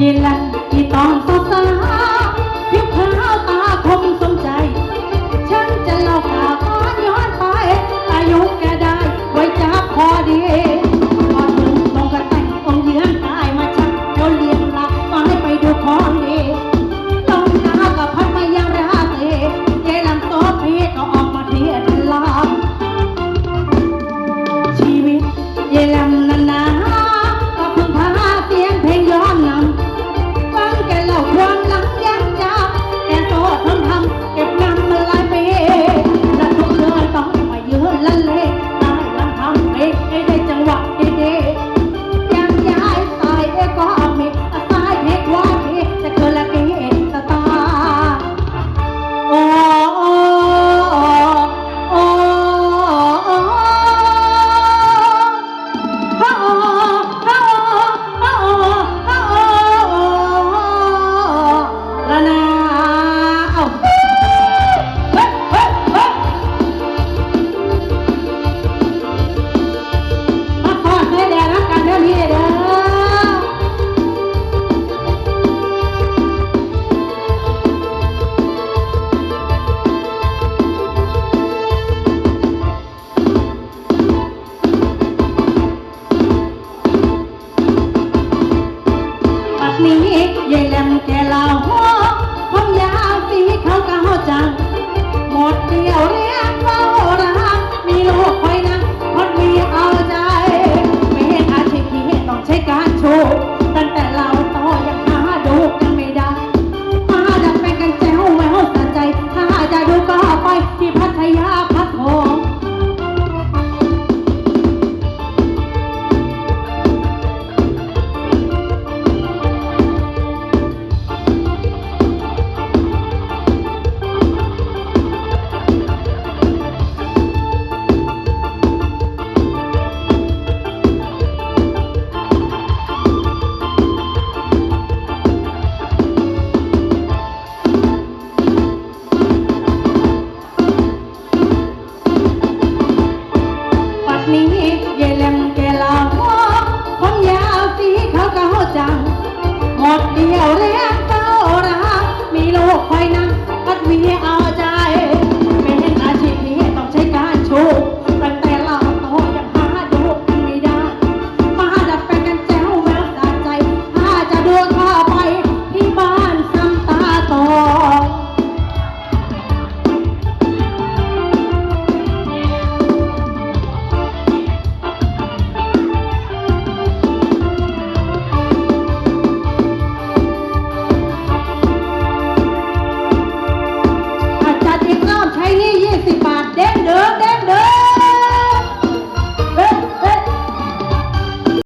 ยีลันยี่ตอนสดใส นี้เย่แลมแกลาวหัวความยาวสีเขาก็จังหมดเดียวเรียง